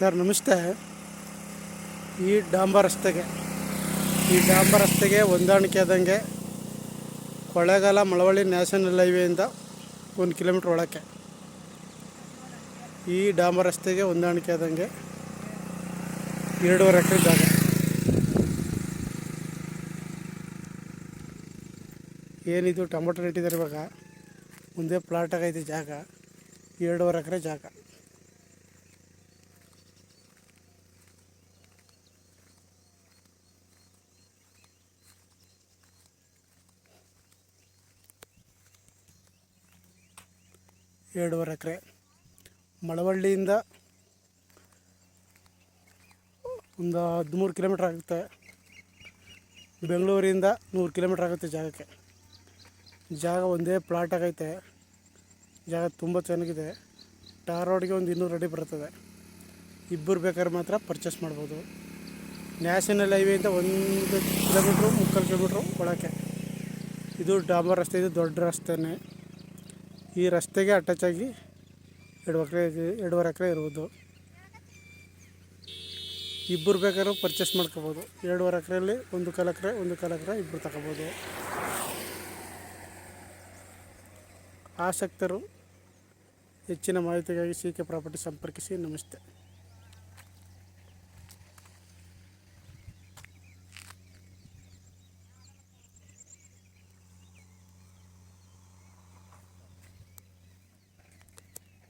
Sir, ನಮಸ್ತೆ. ಈ ಡಾಂಬರ್ ರಸ್ತೆಗೆ, ಈ ಡಾಂಬರ್ ರಸ್ತೆಗೆ ಹೊಂದಾಣಿಕೆ ಆದಂಗೆ ಕೊಳ್ಳೇಗಾಲ ಮಳವಳ್ಳಿ ನ್ಯಾಷನಲ್ ಹೈವೇಯಿಂದ ಒಂದು ಕಿಲೋಮೀಟ್ರ್ ಒಳಕ್ಕೆ ಈ ಡಾಂಬರ್ ರಸ್ತೆಗೆ ಹೊಂದಾಣಿಕೆ ಆದಂಗೆ ಎರಡೂವರೆ ಎಕರೆ ಜಾಗ. ಏನಿದು ಟೊಮೊಟೊ ನೆಟ್ಟಿದ್ದಾರೆ ಇವಾಗ, ಮುಂದೆ ಪ್ಲಾಟ್ ಆಗೈತೆ ಜಾಗ, ಎರಡೂವರೆ ಎಕರೆ ಜಾಗ. ಎರಡೂವರೆ ಎಕರೆ. ಮಳವಳ್ಳಿಯಿಂದ ಒಂದು ಹದಿಮೂರು ಕಿಲೋಮೀಟ್ರ್ ಆಗುತ್ತೆ. ಬೆಂಗಳೂರಿಂದ ನೂರು ಕಿಲೋಮೀಟ್ರ್ ಆಗುತ್ತೆ ಜಾಗಕ್ಕೆ. ಜಾಗ ಒಂದೇ ಪ್ಲಾಟ್ ಆಗೈತೆ. ಜಾಗ ತುಂಬ ಚೆನ್ನಾಗಿದೆ. ಟಾರ್ ರೋಡ್ಗೆ ಒಂದು ಇನ್ನೂರು ಅಡಿ ಬರ್ತದೆ. ಇಬ್ಬರು ಬೇಕಾದ್ರೆ ಮಾತ್ರ ಪರ್ಚೇಸ್ ಮಾಡ್ಬೋದು. ನ್ಯಾಷನಲ್ ಹೈವೇಯಿಂದ ಒಂದು ಕಿಲೋಮೀಟ್ರು, ಮುಕ್ಕಾಲು ಕಿಲೋಮೀಟ್ರು ಒಳಕ್ಕೆ. ಇದು ಡಾಂಬರ್ ರಸ್ತೆ, ಇದು ದೊಡ್ಡ ರಸ್ತೆನೇ. ಈ ರಸ್ತೆಗೆ ಅಟ್ಯಾಚ್ ಆಗಿ ಎರಡು ಎಕರೆ ಎರಡೂವರೆ ಎಕರೆ ಇರುವುದು ಇಬ್ಬರು ಬೇಕಾದ್ರೂ ಪರ್ಚೇಸ್ ಮಾಡ್ಕೋಬೋದು. ಎರಡೂವರೆ ಎಕರೆಯಲ್ಲಿ ಒಂದು ಕಾಲು ಎಕರೆ, ಒಂದು ಕಾಲು ಎಕರೆ ಇಬ್ಬರು ತಗೋಬೋದು. ಆಸಕ್ತರು ಹೆಚ್ಚಿನ ಮಾಹಿತಿಗಾಗಿ ಸಿ ಕೆ ಪ್ರಾಪರ್ಟಿ ಸಂಪರ್ಕಿಸಿ. ನಮಸ್ತೆ.